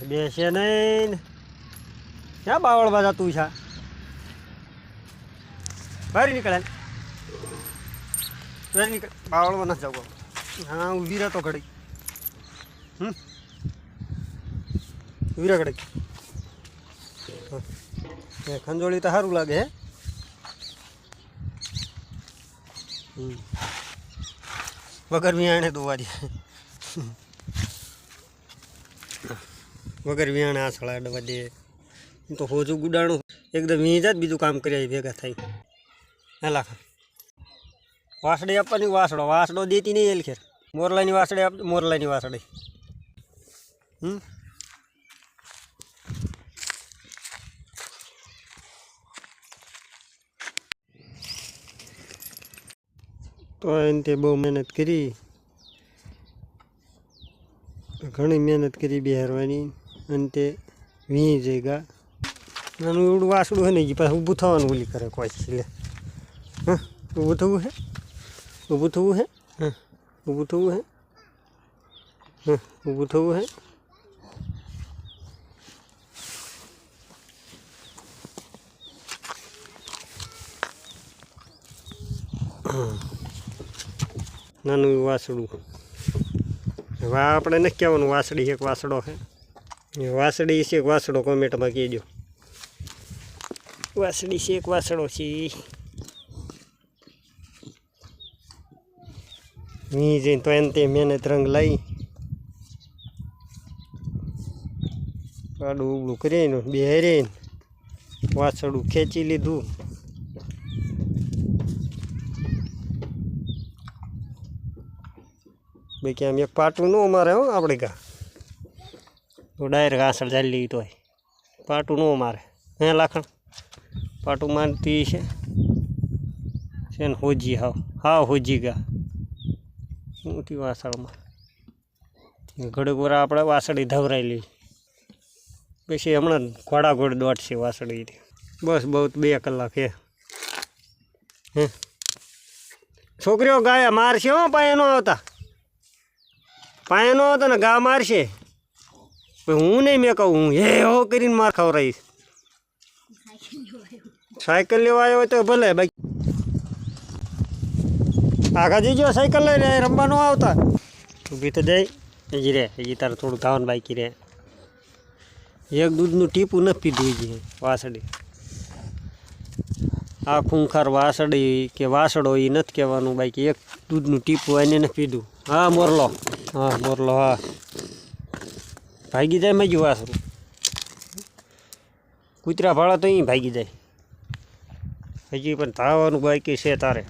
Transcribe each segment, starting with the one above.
બેસે નહીં ક્યાં બાવળવા જતું છે? બહાર નીકળે બહાર નીકળે. બાવળમાં નથી જવું. હા ઊભી રહેતો ઘડી હમ. ઊભી રહે ઘડી. ખંજોળી તો સારું લાગે હે. વગર વિયાણે દોવારી. વગર વિયાણ આ સળા અડવા દે એમ તો હોજું ગુડાણું. એકદમ વીંજા જ બીજું કામ કર્યા ભેગા થઈ હેલા. વાસળી આપવાની વાસડો વાસડો દેતી નહીં એલખેર. મોરલાની વાસડે આપ, મોરલાની વાસડે હમ? તો એને તે બહુ મહેનત કરી. ઘણી મહેનત કરી બિહારવાની. અને તે વી જગ્યા નાનું એવડું વાસડું હોય ને એ પાછું ઊભું થવાનું ઓલી કરે કોઈ લે. હા? ઊભું થવું હે? ઊભું થવું હે? હા. ઊભું થવું હે? હા. ઊભું થવું હે? નાનું વાસડું. હવે આપણે નથી કહેવાનું વાસડી એક વાસડો છે એ વાસળી છે, એક વાસડો કોમેન્ટમાં કહેજો. વાસડી છે, એક વાસડો છે. મી જઈને તો એને તે મહેનત રંગ લઈ આડું ઉબડું કરીને બેરીને વાસડું ખેંચી લીધું. બાકી આમ એક પાટું ન અમારે હો, આપણે કા તો ડાયરેક્ટ આસળ ચાલી લીધી તોય. પાટું ન મારે. હે લાખણ? પાટું મારતી છે. છે ને હોજી હાવ. હાવ હોજી ગા. મોટી વાસળમાં? ઘડીક વાર આપણે વાસળી ધવરાઈ લઈ પછી હમણાં ઘોડા ઘોડ દોડશે વાસળી બસ બહુ બે કલાક હે. હે? છોકરીઓ ગાય મારશે હો, પાયે ન આવતા. પાયે ન આવતા ને ગા મારશે. હું નહીં મેં કહું, હું હે હો કરીને માર ખવડાવીશ. સાયકલ લેવા આવ્યો હોય તો ભલે, બાકી. આગા જઈજો, સાયકલ લઈને રમવા ન આવતા. ઊભી તો જાય હજી રે, હજી તારે થોડું ધાવન બાકી રે એક દૂધનું ટીપું નથી પીધું હજી વાસડી આ ખૂંખાર વાસડી કે વાસડો એ નથી કહેવાનું બાકી, એક દૂધનું ટીપું એને નથી પીધું. હા, મોરલો. હા મોરલો, હા. ભાગી જાય મજુ વાસરું કૂતરા ભાડા તો અહીં ભાગી જાય. હજી પણ ધાવાનું બાકી છે તારે.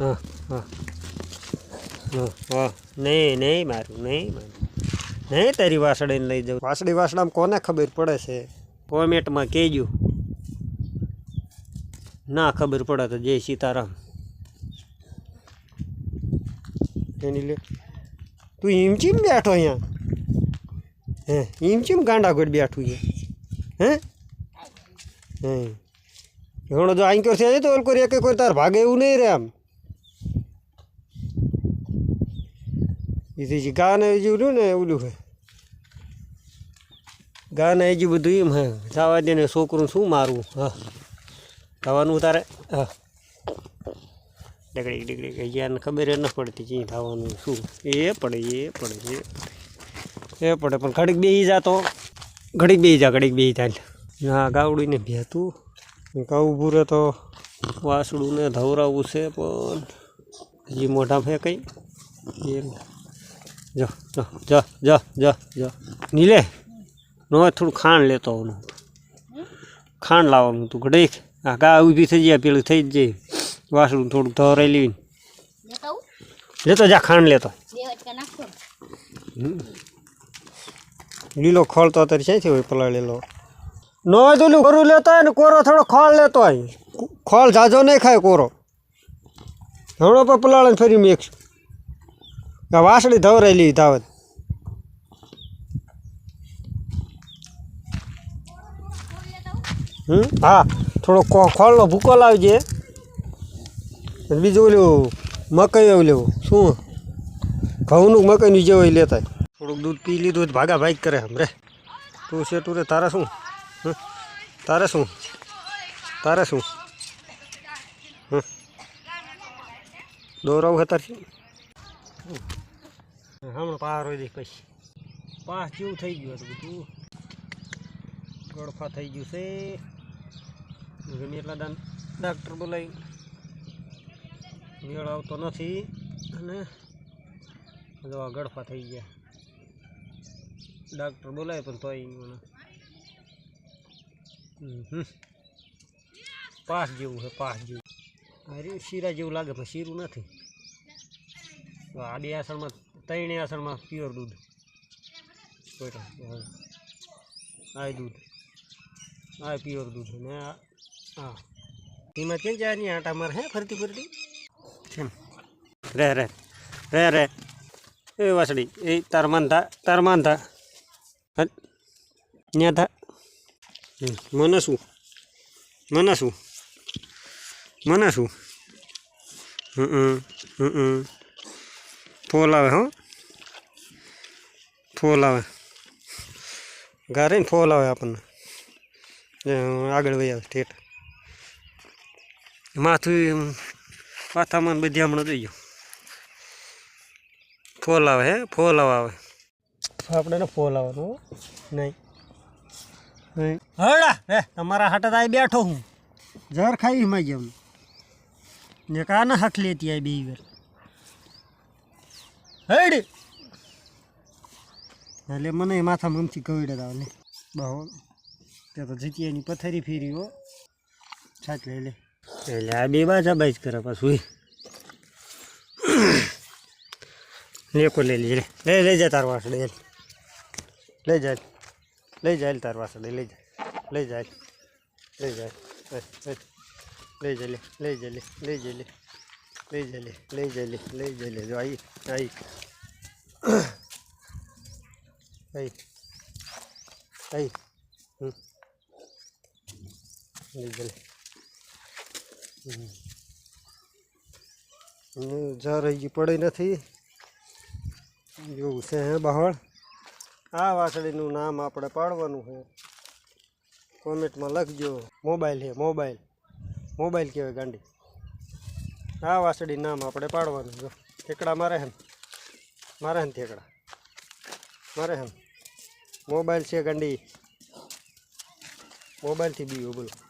હા હા. હા નહીં નહીં મારું નહીં મારું. નહીં તારી વાસળીને લઈ જાઉં વાસળી વાસળામાં કોને ખબર પડે છે? કોમેન્ટમાં કહેજો. ના ખબર પડે તો જય સીતારામ. એની લે તું હિમચીમ બેઠો અહીંયા? હે, એમ ગાંડા ગોડ બેઠું છે? હે? હે. ઘણો જો આઈ છે તો ઓલ એક કોઈ તાર ભાગે એવું નહીં રે આમ. એથી ગાને જેવું ને ઓલું હે. ગાને હજી બધું એમ હે. જવા દે ને છોકરું શું મારવું હા. થવાનું તારે? હા. ડગડી ડગડી ગયા ખબર ન પડતી ચી થવાનું શું. એ પડે એ પડે, એ એ પડે પણ ઘડીક બેસી જાતો ઘડીક બેસી જા ઘડીક બેસી જાય હા ગાવડીને ભેતું. ગાવું ભૂરે તો વાસડુંને ધવરાવવું છે પણ હજી મોઢા ફેંકાઈ. જ જો જો જો જો જો જો. નીલે નો થોડું ખાંડ લેતો આવનું ખાંડ લાવવાનું હતું ઘડીક. આ ગા ઊભી થઈ જાય પેલું થઈ જ જાય. વાસળું થોડુંક ધવરાઈ લેવી લેતો જા ખાંડ લેતો. લીલો ખોળ તો અત્યારે ક્યાંથી હોય પલાળેલો ન હોય તો કોરું લેતો હોય ને કોરો થોડો ખોળ લેતો હોય. ખોળ જાજો નહીં ખાય કોરો. હમણો પણ પલાળે ફરી મિક્સ વાસળી ધવરાયેલી ધાવત. હા, થોડો ખોળનો ભૂકો લાવજે. બીજું ઓલું મકઈ ઓલું શું? ઘઉંનું મકઈનું હોય લેતા થોડુંક દૂધ પી લીધું ભાગા ભાગ કરે હમરે તું છે, તું રે, તારે શું? તારે શું? તારે શું? દોરાવું હતા હમણાં પાર હોય પછી પાસ જેવું થઈ ગયું હતું બધું. ગળફા થઈ ગયું છે. ગમે એટલા દાન ડાક્ટર બોલાવી મેળ આવતો નથી. અને દવા ગળફા થઈ ગયા. ડાક્ટર બોલાય પણ તોય મને. પાસ જેવું છે, પાસ જેવું. અરે, શીરા જેવું લાગે, પણ શીરું નથી. આડી આ બે આસણમાં, ત્રણે આસણમાં પ્યોર દૂધ. આ દૂધ. આ પ્યોર દૂધ. ને હા. એમાં કેમ જાય નહીં આટા મારે, હે, ફરતી ફરતી? કેમ? રે રે. રે રે. એ વાસડી એ તાર માનતા તાર માનતા. ન્યા થા. મને શું? મને શું? મને શું? હમ હમ ફોલ આવે હો. ફોલ આવે. ગારે ને ફોલ આવે આપણને. આગળ વહી આવે ઠેઠ. માથું માથામાં બધી હમણાં જોઈ ગયો. ફોલ આવે હે? ફોલ આવે આવે. આપણે ફોલ આવવાનું નહીં. નહીં હડા હે તમારા હાટે તો બેઠો હું. જર ખાઈ હિમાઈ જેમ ને કાના હક લેતી આ બે વાર. હેડ એટલે મને માથા મમથી કવિડે આવે લે બહુ. તે તો જીતિયાની પથારી ફેરી હો. છાત લે લે. એટલે આ બે બાજા બાઈજ કરે પાછું લેકો લઈ લે લે લઈ જા તાર વાસડે લે. લઈ જાય લઈ જાય તાર વાસડે લઈ જાય લઈ જાય લઈ જાય એ, એ. લઈ જાય લે લઈ જાય લે લઈ જાય લે લઈ જાય લે લઈ જાય લે લઈ જાય લે જો આઈ આઈ આઈ આઈ હમ લઈ જાય લે હમ. હમ, જા રહી ગઈ પડી નથી એવું છે હે બહાળ આ વાસળીનું નામ આપણે પાડવાનું છે. કોમેન્ટમાં લખજો. મોબાઈલ છે, મોબાઈલ. મોબાઈલ કહેવાય ગાંડી. આ વાસળી નામ આપણે પાડવાનું જો ઠેકડા મારે હે મારે હે ઠેકડા? મારે હે મોબાઈલ છે ગાંડી. મોબાઈલથી બીવું બોલો.